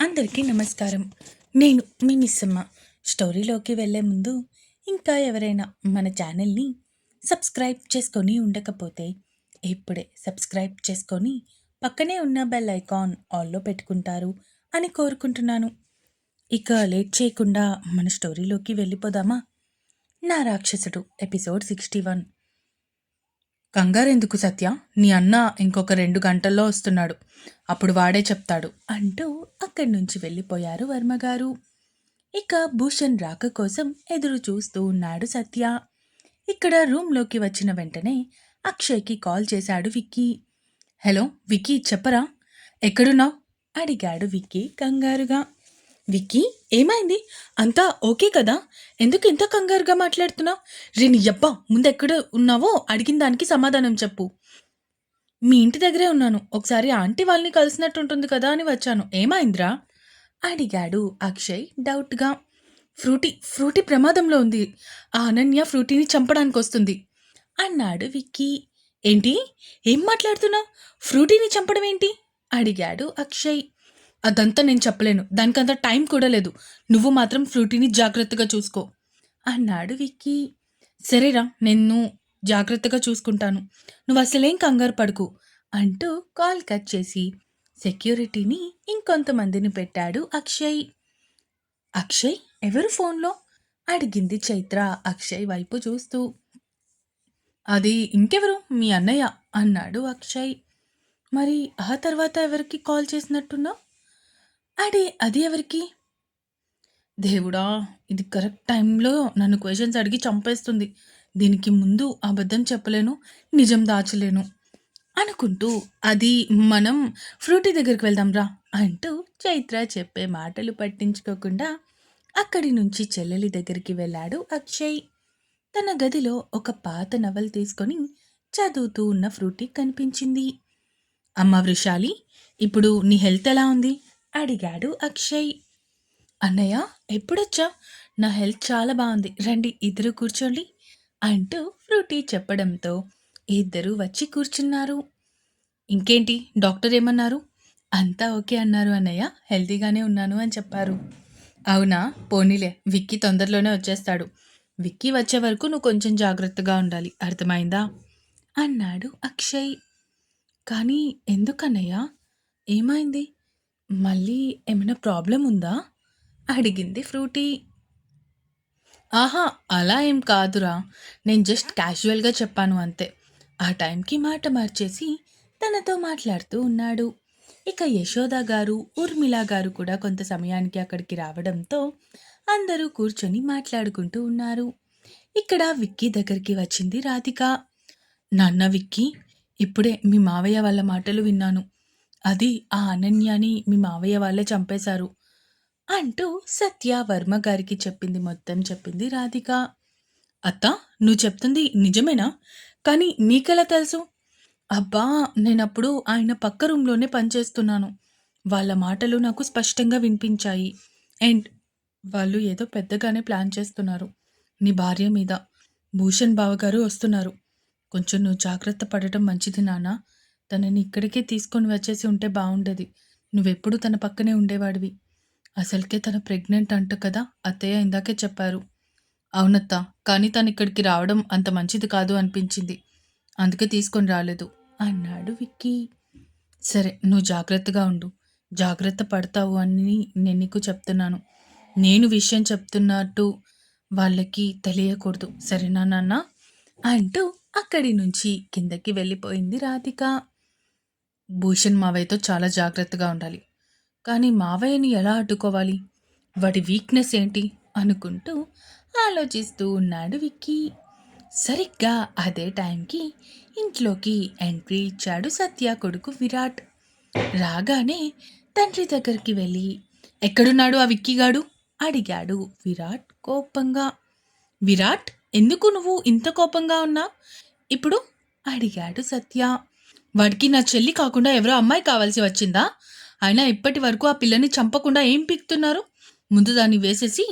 అందరికీ నమస్కారం. నేను మీ మిస్సమ్మ. స్టోరీలోకి వెళ్ళే ముందు ఇంకా ఎవరైనా మన ఛానల్ని సబ్స్క్రైబ్ చేసుకొని ఉండకపోతే ఇప్పుడే సబ్స్క్రైబ్ చేసుకొని పక్కనే ఉన్న బెల్ ఐకాన్ ఆల్లో పెట్టుకుంటారు అని కోరుకుంటున్నాను. ఇక లేట్ చేయకుండా మన స్టోరీలోకి వెళ్ళిపోదామా? నా రాక్షసుడు ఎపిసోడ్ సిక్స్టీ వన్. కంగారెందుకు సత్య? నీ అన్న ఇంకొక రెండు గంటల్లో వస్తున్నాడు. అప్పుడు వాడే చెప్తాడు. అంటూ అక్కడి నుంచి వెళ్ళిపోయారు వర్మగారు. ఇక భూషణ్ రాక కోసం ఎదురు చూస్తూ ఉన్నాడు సత్య. ఇక్కడ రూమ్లోకి వచ్చిన వెంటనే అక్షయ్కి కాల్ చేశాడు విక్కీ. హలో విక్కీ చెప్పరా? ఎక్కడున్నావు? అడిగాడు విక్కీ కంగారుగా. విక్కీ ఏమైంది? అంతా ఓకే కదా? ఎందుకు ఇంత కంగారుగా మాట్లాడుతున్నావు? రేని యబ్బా ముందెక్కడ ఉన్నావో అడిగిన దానికి సమాధానం చెప్పు. మీ ఇంటి దగ్గరే ఉన్నాను. ఒకసారి ఆంటీ వాళ్ళని కలిసినట్టు ఉంటుంది కదా అని వచ్చాను. ఏమైందిరా? అడిగాడు అక్షయ్ డౌట్గా. ఫ్రూటీ ఫ్రూటీ ప్రమాదంలో ఉంది. ఆ అనన్య ఫ్రూటీని చంపడానికి వస్తుంది అన్నాడు విక్కీ. ఏంటి? ఏం మాట్లాడుతున్నావు? ఫ్రూటీని చంపడం ఏంటి అడిగాడు అక్షయ్. అదంతా నేను చెప్పలేను. దానికంత టైం కూడా లేదు. నువ్వు మాత్రం ఫ్రూటీని జాగ్రత్తగా చూసుకో. అన్నాడు విక్కీ. సరేరా నేను జాగ్రత్తగా చూసుకుంటాను. నువ్వు అసలేం కంగారు పడుకు అంటూ కాల్ కట్ చేసి సెక్యూరిటీని ఇంకొంతమందిని పెట్టాడు అక్షయ్. అక్షయ్ ఎవరు ఫోన్లో? అడిగింది చైత్ర అక్షయ్ వైపు చూస్తూ. అది ఇంకెవరు? మీ అన్నయ్య అన్నాడు అక్షయ్. మరి ఆ తర్వాత ఎవరికి కాల్ చేసినట్టున్నావు? అడే అది ఎవరికి? దేవుడా ఇది కరెక్ట్ టైంలో నన్ను క్వశ్చన్స్ అడిగి చంపేస్తుంది. దీనికి ముందు అబద్ధం చెప్పలేను నిజం దాచలేను అనుకుంటూ అది మనం ఫ్రూటీ దగ్గరికి వెళ్దాం రా అంటూ చైత్ర చెప్పే మాటలు పట్టించుకోకుండా అక్కడి నుంచి చెల్లెలి దగ్గరికి వెళ్ళాడు అక్షయ్. తన గదిలో ఒక పాత నవల్ తీసుకొని చదువుతూ ఉన్న ఫ్రూటీ కనిపించింది. అమ్మ వృషాలి ఇప్పుడు నీ హెల్త్ ఎలా ఉంది? అడిగాడు అక్షయ్. అన్నయ్య ఎప్పుడొచ్చా? నా హెల్త్ చాలా బాగుంది. రండి ఇద్దరు కూర్చోండి అంటూ ఫ్రూటీ చెప్పడంతో ఇద్దరు వచ్చి కూర్చున్నారు. ఇంకేంటి? డాక్టర్ ఏమన్నారు? అంతా ఓకే అన్నారు అన్నయ్య. హెల్తీగానే ఉన్నాను అని చెప్పారు. అవునా? పోనీలే. విక్కీ తొందరలోనే వచ్చేస్తాడు. విక్కీ వచ్చే వరకు నువ్వు కొంచెం జాగ్రత్తగా ఉండాలి. అర్థమైందా? అన్నాడు అక్షయ్. కానీ ఎందుకన్నయ్య? ఏమైంది? మళ్ళీ ఏమైనా ప్రాబ్లం ఉందా? అడిగింది ఫ్రూటీ. ఆహా అలా ఏం కాదురా. నేను జస్ట్ క్యాజువల్గా చెప్పాను అంతే. ఆ టైంకి మాట మార్చేసి తనతో మాట్లాడుతూ ఉన్నాడు. ఇక యశోద గారు ఊర్మిళ గారు కూడా కొంత సమయానికి అక్కడికి రావడంతో అందరూ కూర్చొని మాట్లాడుకుంటూ ఉన్నారు. ఇక్కడ విక్కీ దగ్గరికి వచ్చింది రాధిక. నాన్న విక్కీ ఇప్పుడే మీ మావయ్య వాళ్ళ మాటలు విన్నాను. అది ఆ అనన్యాని మీ మావయ్య వాళ్ళే చంపేశారు అంటూ సత్య వర్మ గారికి చెప్పింది మొత్తం చెప్పింది రాధిక. అత్త నువ్వు చెప్తుంది నిజమేనా? కానీ నీకెలా తెలుసు? అబ్బా నేనప్పుడు ఆయన పక్క రూమ్లోనే పనిచేస్తున్నాను. వాళ్ళ మాటలు నాకు స్పష్టంగా వినిపించాయి. అండ్ వాళ్ళు ఏదో పెద్దగానే ప్లాన్ చేస్తున్నారు. నీ భార్య మీద భూషణ్ బావగారు వస్తున్నారు. కొంచెం నువ్వు జాగ్రత్త పడటం మంచిది నానా తనని ఇక్కడికే తీసుకొని వచ్చేసి ఉంటే బాగుండేది నువ్వెప్పుడు తన పక్కనే ఉండేవాడివి. అసలుకే తన ప్రెగ్నెంట్ అంట కదా అత్తయ్య ఇందాకే చెప్పారు. అవునత్త కానీ తను ఇక్కడికి రావడం అంత మంచిది కాదు అనిపించింది. అందుకే తీసుకొని రాలేదు. అన్నాడు విక్కీ. సరే నువ్వు జాగ్రత్తగా ఉండు. జాగ్రత్త పడతావు అని నేను నీకు చెప్తున్నాను. నేను విషయం చెప్తున్నట్టు వాళ్ళకి తెలియకూడదు. సరేనా నాన్న? అంటూ అక్కడి నుంచి కిందకి వెళ్ళిపోయింది రాధిక. భూషణ్ మావయ్యతో చాలా జాగ్రత్తగా ఉండాలి. కానీ మావయ్యని ఎలా అడ్డుకోవాలి? వాడి వీక్నెస్ ఏంటి? అనుకుంటూ ఆలోచిస్తూ ఉన్నాడు విక్కీ. సరిగ్గా అదే టైంకి ఇంట్లోకి ఎంట్రీ ఇచ్చాడు సత్య కొడుకు విరాట్. రాగానే తండ్రి దగ్గరికి వెళ్ళి ఎక్కడున్నాడు ఆ విక్కీగాడు అడిగాడు విరాట్ కోపంగా. విరాట్ ఎందుకు నువ్వు ఇంత కోపంగా ఉన్నా? ఇప్పుడు? అడిగాడు సత్య. వాడికి నా చెల్లి కాకుండా ఎవరో అమ్మాయి కావాల్సి వచ్చిందా? అయినా ఇప్పటి వరకు ఆ పిల్లని చంపకుండా ఏం పీక్తున్నారు? ముందు దాన్ని వేసేసి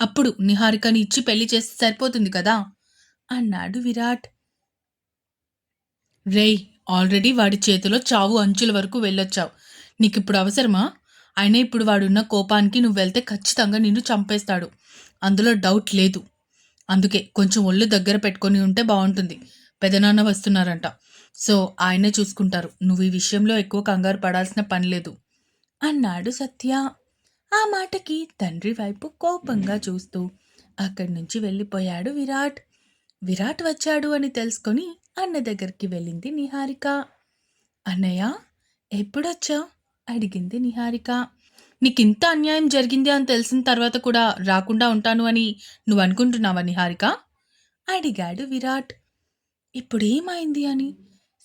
అప్పుడు నిహారికని ఇచ్చి పెళ్ళి చేస్తే సరిపోతుంది కదా? అన్నాడు విరాట్. రేయ్ ఆల్రెడీ వాడి చేతిలో చావు అంచుల వరకు వెళ్ళొచ్చావు. నీకు ఇప్పుడు అవసరమా? అయినా ఇప్పుడు వాడున్న కోపానికి నువ్వు వెళ్తే ఖచ్చితంగా నిన్ను చంపేస్తాడు. అందులో డౌట్ లేదు. అందుకే కొంచెం ఒళ్ళు దగ్గర పెట్టుకొని ఉంటే బాగుంటుంది. పెదనాన్న వస్తున్నారంట. సో ఆయనే చూసుకుంటారు. నువ్వు ఈ విషయంలో ఎక్కువ కంగారు పడాల్సిన పని లేదు. అన్నాడు సత్య. ఆ మాటకి తండ్రి వైపు కోపంగా చూస్తూ అక్కడి నుంచి వెళ్ళిపోయాడు విరాట్. విరాట్ వచ్చాడు అని తెలుసుకొని అన్న దగ్గరికి వెళ్ళింది నిహారిక. అన్నయ్య ఎప్పుడొచ్చా అడిగింది నిహారిక. నీకింత అన్యాయం జరిగింది అని తెలిసిన తర్వాత కూడా రాకుండా ఉంటాను అని నువ్వు అనుకుంటున్నావా నిహారిక? అడిగాడు విరాట్. ఇప్పుడేమైంది అని?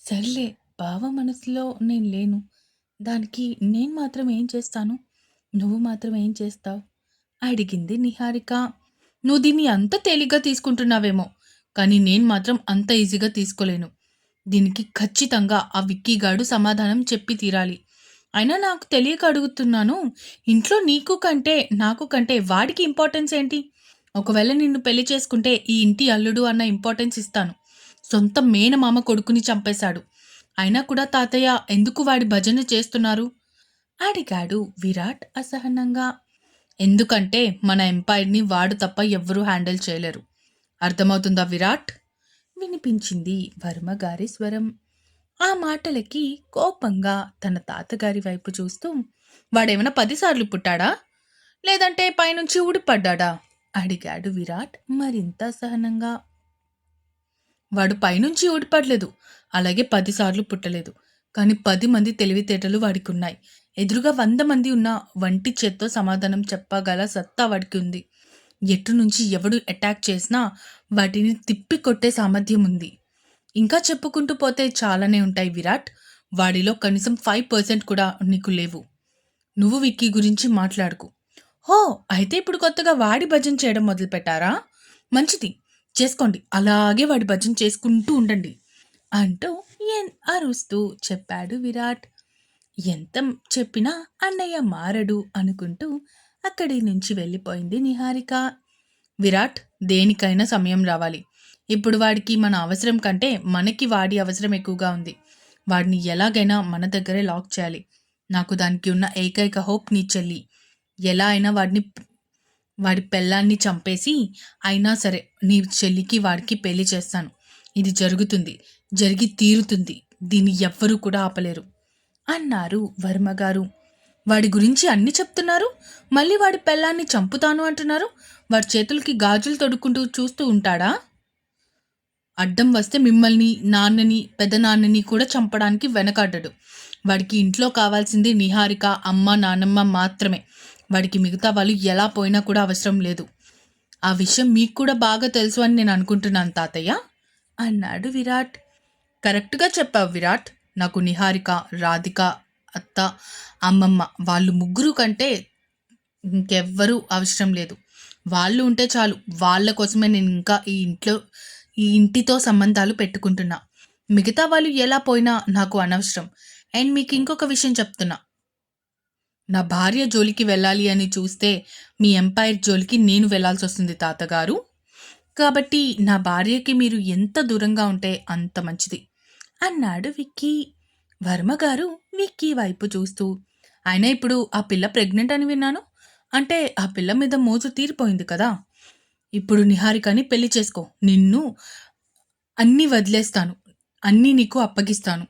సర్లే బావ మనసులో నేను లేను. దానికి నేను మాత్రం ఏం చేస్తాను? నువ్వు మాత్రం ఏం చేస్తావు? అడిగింది నిహారిక. నువ్వు దీన్ని అంత తేలిగ్గా తీసుకుంటున్నావేమో కానీ నేను మాత్రం అంత ఈజీగా తీసుకోలేను. దీనికి ఖచ్చితంగా ఆ విక్కీగాడు సమాధానం చెప్పి తీరాలి. అయినా నాకు తెలియక అడుగుతున్నాను ఇంట్లో నీకు కంటే నాకు కంటే వాడికి ఇంపార్టెన్స్ ఏంటి? ఒకవేళ నిన్ను పెళ్ళి చేసుకుంటే ఈ ఇంటి అల్లుడు అన్న ఇంపార్టెన్స్ ఇస్తాను. సొంత మేనమామ కొడుకుని చంపేశాడు. అయినా కూడా తాతయ్య ఎందుకు వాడి భజన చేస్తున్నారు? అడిగాడు విరాట్ అసహనంగా. ఎందుకంటే మన ఎంపైర్ని వాడు తప్ప ఎవ్వరూ హ్యాండిల్ చేయలేరు. అర్థమవుతుందా విరాట్? వినిపించింది వర్మ గారి స్వరం. ఆ మాటలకి కోపంగా తన తాతగారి వైపు చూస్తూ వాడేమైనా పదిసార్లు పుట్టాడా? లేదంటే పైనుంచి ఊడిపడ్డాడా? అడిగాడు విరాట్ మరింత అసహనంగా. వాడు పైనుంచి ఊడిపడలేదు. అలాగే పదిసార్లు పుట్టలేదు. కానీ పది మంది తెలివితేటలు వాడికి ఉన్నాయి ఎదురుగా వంద మంది ఉన్న వంటి చేత్తో సమాధానం చెప్పగల సత్తా వాడికి ఉంది ఎటు నుంచి ఎవడు అటాక్ చేసినా వాటిని తిప్పి కొట్టే సామర్థ్యం ఉంది. ఇంకా చెప్పుకుంటూ పోతే చాలానే ఉంటాయి విరాట్. వాడిలో కనీసం ఫైవ్ పర్సెంట్ కూడా నీకు లేవు. నువ్వు విక్కీ గురించి మాట్లాడుకు. హో అయితే ఇప్పుడు కొత్తగా వాడి భజన చేయడం మొదలుపెట్టారా? మంచిది. చేసుకోండి. అలాగే వాడి భజన చేసుకుంటూ ఉండండి. అంటూ ఎన్ అరుస్తూ చెప్పాడు విరాట్. ఎంత చెప్పినా అన్నయ్య మారడు అనుకుంటూ అక్కడి నుంచి వెళ్ళిపోయింది నిహారిక. విరాట్ దేనికైనా సమయం రావాలి. ఇప్పుడు వాడికి మన అవసరం కంటే మనకి వాడి అవసరం ఎక్కువగా ఉంది. వాడిని ఎలాగైనా మన దగ్గరే లాక్ చేయాలి. నాకు దానికి ఉన్న ఏకైక హోప్ నీ చెల్లి. ఎలా అయినా వాడిని వాడి పెళ్ళాన్ని చంపేసి అయినా సరే నీ చెల్లికి వాడికి పెళ్ళి చేస్తాను. ఇది జరుగుతుంది. జరిగి తీరుతుంది. దీన్ని ఎవ్వరూ కూడా ఆపలేరు. అన్నారు వర్మగారు వాడి గురించి అన్ని చెప్తున్నారు? మళ్ళీ వాడి పెళ్ళాన్ని చంపుతాను అంటున్నారు? వాడి చేతులకి గాజులు తొడుక్కుంటూ చూస్తూ ఉంటాడా? అడ్డం వస్తే మిమ్మల్ని నాన్నని పెద్ద నాన్నని కూడా చంపడానికి వెనకాడ్డడు వాడికి ఇంట్లో కావాల్సింది నిహారిక అమ్మ నాన్నమ్మ మాత్రమే. వాడికి మిగతా వాళ్ళు ఎలా పోయినా కూడా అవసరం లేదు. ఆ విషయం మీకు కూడా బాగా తెలుసు అని నేను అనుకుంటున్నాను తాతయ్య. అన్నాడు విరాట్. కరెక్ట్గా చెప్పావు విరాట్. నాకు నిహారిక రాధిక అత్త అమ్మమ్మ వాళ్ళు ముగ్గురు కంటే ఇంకెవ్వరూ అవసరం లేదు. వాళ్ళు ఉంటే చాలు. వాళ్ళ కోసమే నేను ఇంకా ఈ ఇంట్లో ఈ ఇంటితో సంబంధాలు పెట్టుకుంటున్నా. మిగతా వాళ్ళు ఎలా పోయినా నాకు అనవసరం. అండ్ మీకు ఇంకొక విషయం చెప్తున్నా. నా భార్య జోలికి వెళ్ళాలి అని చూస్తే మీ ఎంపైర్ జోలికి నేను వెళ్ళాల్సి వస్తుంది తాతగారు. కాబట్టి నా భార్యకి మీరు ఎంత దూరంగా ఉంటే అంత మంచిది అన్నాడు విక్కీ. వర్మగారు విక్కీ వైపు చూస్తూ ఆయన ఇప్పుడు ఆ పిల్ల ప్రెగ్నెంట్ అని విన్నాను. అంటే ఆ పిల్ల మీద మోజు తీరిపోయింది కదా. ఇప్పుడు నిహారికని పెళ్ళి చేసుకో. నిన్ను అన్నీ వదిలేస్తాను. అన్నీ నీకు అప్పగిస్తాను.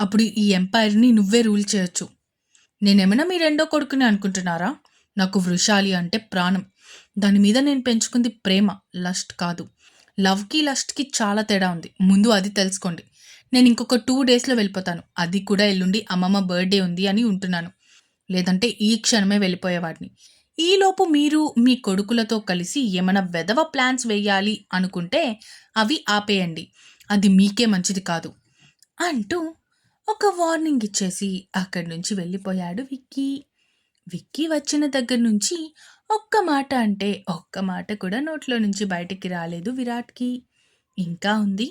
అప్పుడు ఈ ఎంపైర్ని నువ్వే రూల్ చేయొచ్చు. నేనేమైనా మీ రెండో కొడుకుని అనుకుంటున్నారా? నాకు వృషాలి అంటే ప్రాణం. దాని మీద నేను పెంచుకుంది ప్రేమ లస్ట్ కాదు. లవ్కి లస్ట్కి చాలా తేడా ఉంది. ముందు అది తెలుసుకోండి. నేను ఇంకొక టూ డేస్లో వెళ్ళిపోతాను. అది కూడా ఎల్లుండి అమ్మమ్మ బర్త్డే ఉంది అని ఉంటున్నాను. లేదంటే ఈ క్షణమే వెళ్ళిపోయేవాడిని. ఈలోపు మీరు మీ కొడుకులతో కలిసి ఏమైనా వెధవ ప్లాన్స్ వేయాలి అనుకుంటే అవి ఆపేయండి. అది మీకే మంచిది కాదు. అంటూ ఒక వార్నింగ్ ఇచ్చేసి అక్కడి నుంచి వెళ్ళిపోయాడు విక్కీ. విక్కీ వచ్చిన దగ్గర నుంచి ఒక్క మాట అంటే ఒక్క మాట కూడా నోట్లో నుంచి బయటికి రాలేదు విరాట్కి. ఇంకా ఉంది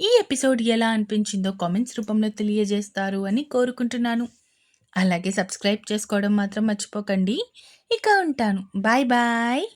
ఈ ఎపిసోడ్ ఎలా అనిపించిందో కామెంట్స్ రూపంలో తెలియజేస్తారు అని కోరుకుంటున్నాను. అలాగే సబ్స్క్రైబ్ చేసుకోవడం మాత్రం మర్చిపోకండి. ఇక ఉంటాను. Bye bye.